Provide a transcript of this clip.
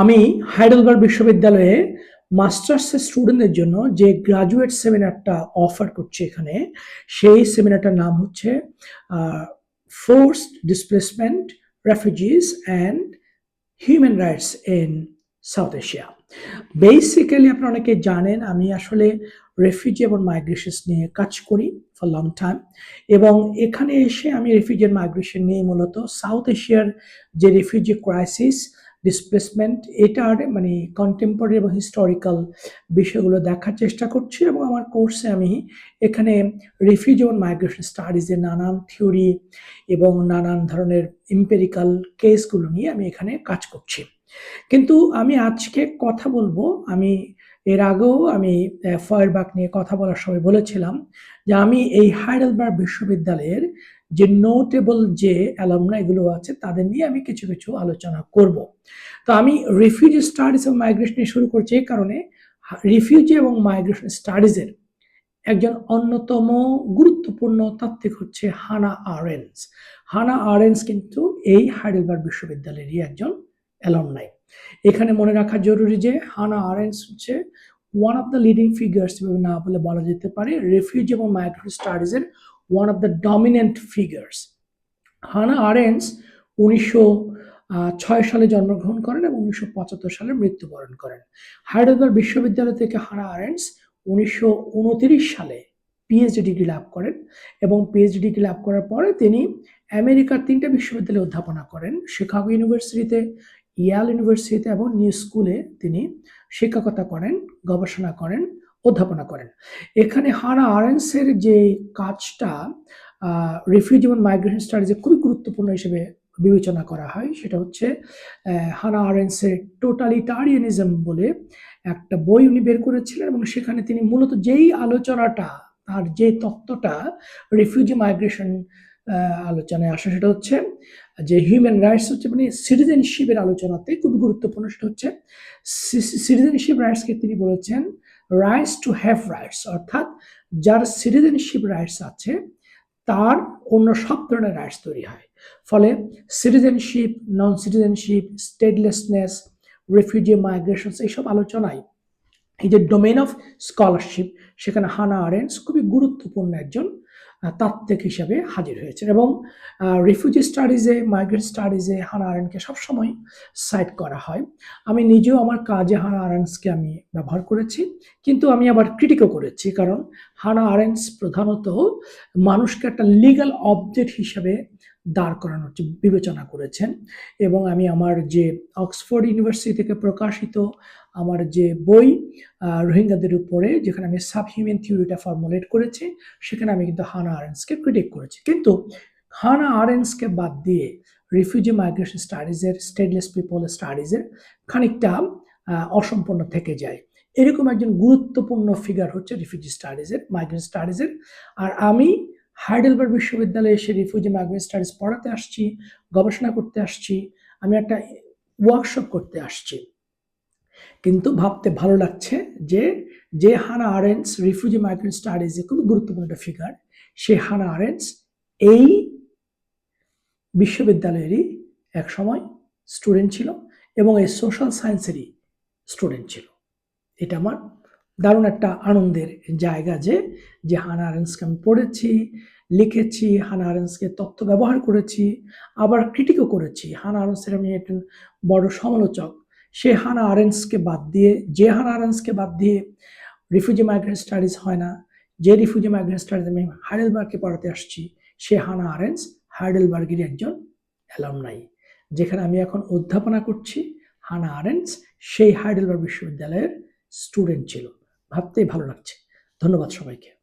আমি হাইডেলবার্গ বিশ্ববিদ্যালয়ে মাস্টার্সের স্টুডেন্টদের জন্য যে গ্রাজুয়েট সেমিনারটা অফার করছে এখানে, সেই সেমিনারটার নাম হচ্ছে forced displacement refugees and human rights in South Asia basically আপনারা অনেকে জানেন, আমি আসলে রেফিউজি এবং মাইগ্রেশনস নিয়ে কাজ করি ফর লং টাইম এবং এখানে এসে আমি রেফিউজি মাইগ্রেশন নিয়ে মূলত সাউথ এশিয়ার যে রেফিউজি ক্রাইসিস ডিসপ্লেসমেন্ট এটার মানে কন্টেম্পোরারি এবং হিস্টোরিক্যাল বিষয়গুলো দেখার চেষ্টা করছি এবং আমার কোর্সে আমি এখানে রিফিউজি এবং মাইগ্রেশন স্টাডিজের নানান থিওরি এবং নানান ধরনের ইম্পেরিক্যাল কেসগুলো নিয়ে আমি এখানে কাজ করছি। কিন্তু আমি আজকে কথা বলব, আমি এর আগেও আমি ফায়ারবাক নিয়ে কথা বলার সময় বলেছিলাম যে আমি এই হাইডেলবার্গ বিশ্ববিদ্যালয়ের যে নোটেবল যে অ্যালামনা এগুলো আছে, তাদের নিয়ে আমি কিছু কিছু আলোচনা করব। তো আমি রিফিউজি স্টাডিজ এবং মাইগ্রেশন শুরু করছি এই কারণে। রিফিউজি এবং মাইগ্রেশন স্টাডিজের একজন অন্যতম গুরুত্বপূর্ণ তাত্ত্বিক হচ্ছে হানা আরেন্স। হানা আরেন্স কিন্তু এই হাইডেলবার্গ বিশ্ববিদ্যালয়েরই একজন অ্যালামনাই এখানে মনে রাখা জরুরি যে হানা আরেন্স হচ্ছে one of the leading figures না বলে বলা যেতে পারে রেফিউজি এবং মাইগ্রেশন স্টাডিজের one of the dominant figures Hannah Arendt উনিশশো ছয় সালে জন্মগ্রহণ করেন এবং উনিশশো পঁচাত্তর সালে মৃত্যুবরণ করেন। হাইডেলবার্গ বিশ্ববিদ্যালয় থেকে হানা আরেন্স উনিশশো সালে পিএইচডি ডিগ্রি লাভ করেন এবং পিএইচডি ডিগ্রি লাভ করার পরে তিনি আমেরিকার তিনটা বিশ্ববিদ্যালয়ে অধ্যাপনা করেন। শিকাগো ইউনিভার্সিটিতে ইয়াল ইউনিভার্সিটিতে এবং নিউ স্কুলে তিনি শিক্ষকতা করেন, গবেষণা করেন। অধ্যাপনা করেন। এখানে হানা আরেন্সের যে কাজটা রিফিউজি এবং মাইগ্রেশন স্টাডিজে খুবই গুরুত্বপূর্ণ হিসেবে বিবেচনা করা হয়, সেটা হচ্ছে হানা আরেন্সের টোটালিটারিয়ানিজম বলে একটা বই উনি বের করেছিলেন এবং সেখানে তিনি মূলত যেই আলোচনাটা, তার যে তত্ত্বটা রিফিউজি মাইগ্রেশন আলোচনায় আসে, সেটা হচ্ছে যে হিউম্যান রাইটস হচ্ছে মানে সিটিজেনশিপের আলোচনাতে খুবই গুরুত্বপূর্ণ, সেটা হচ্ছে সিটিজেনশিপ রাইটসকে তিনি বলেছেন রাইটস টু হ্যাভ রাইটস অর্থাৎ যার সিটিজেনশিপ রাইটস আছে, তার অন্য সব ধরনের রাইটস তৈরি হয়। ফলে citizenship non citizenship statelessness refugee migrations এইসব আলোচনায় এই যে ডোমেন অফ স্কলারশিপ সেখানে হানা আরেন্স খুবই গুরুত্বপূর্ণ একজন তাত্ত্বিক হিসাবে হাজির হয়েছেন এবং রিফিউজি স্টাডিজে মাইগ্রেন্ট স্টাডিজে হানা আরেনকে সবসময় সাইট করা হয়। আমি নিজেও আমার কাজে হানা আরেন্সকে আমি ব্যবহার করেছি, কিন্তু আমি আবার ক্রিটিকও করেছি, কারণ হানা আরেন্স প্রধানত মানুষকে একটা লিগাল অবজেক্ট হিসাবে দাঁড় করানোর বিবেচনা করেছেন এবং আমি আমার যে অক্সফোর্ড ইউনিভার্সিটি থেকে প্রকাশিত আমার যে বই রোহিঙ্গাদের উপরে যেখানে আমি সাব হিউম্যান থিওরিটা ফর্মুলেট করেছি, সেখানে আমি কিন্তু হানা আরেন্সকে ক্রিটিক করেছি। কিন্তু হানা আরেন্সকে বাদ দিয়ে রিফিউজি মাইগ্রেশন স্টাডিজের স্টেটলেস পিপল স্টাডিজের খানিকটা অসম্পূর্ণ থেকে যায়। এরকম একজন গুরুত্বপূর্ণ ফিগার হচ্ছে রিফিউজি স্টাডিজের মাইগ্রেন্ট স্টাডিজের আর আমি হাইডেলবার্গ বিশ্ববিদ্যালয়ে এসে রিফিউজি মাইগ্রেন্ট স্টাডিজ পড়াতে আসছি, গবেষণা করতে আসছি, আমি একটা ওয়ার্কশপ করতে আসছি। কিন্তু ভাবতে ভালো লাগছে যে যে হানা আরেন্স রিফিউজি মাইগ্রেন্ট স্টাডিজে খুবই গুরুত্বপূর্ণ একটা ফিগার সে হানা আরেন্স এই বিশ্ববিদ্যালয়েরই এক সময় স্টুডেন্ট ছিল এবং এই সোশ্যাল সায়েন্সেরই স্টুডেন্ট ছিল। এটা আমার দারুণ একটা আনন্দের জায়গা যে যে হানা আরেন্সকে আমি পড়েছি, লিখেছি, হানা আরেন্সকে তথ্য ব্যবহার করেছি, আবার ক্রিটিকও করেছি। হানা আরেন্সের আমি একজন বড় সমালোচক। সে হানা আরেন্সকে বাদ দিয়ে, যে হানা আরেন্সকে বাদ দিয়ে রিফিউজি মাইগ্রেন্ট স্টাডিজ হয় না, যে রিফিউজি মাইগ্রেন্ট স্টাডিজ আমি হাইডেলবার্গকে পড়াতে আসছি, সে হানা আরেন্স হাইডেলবার্গেরই একজন অ্যালামনাই যেখানে আমি এখন অধ্যাপনা করছি। হানা আরেন্স সেই হাইডেলবার্গ বিশ্ববিদ্যালয়ের স্টুডেন্ট ছিল। ভাবতেই ভালো লাগছে। ধন্যবাদ সবাইকে।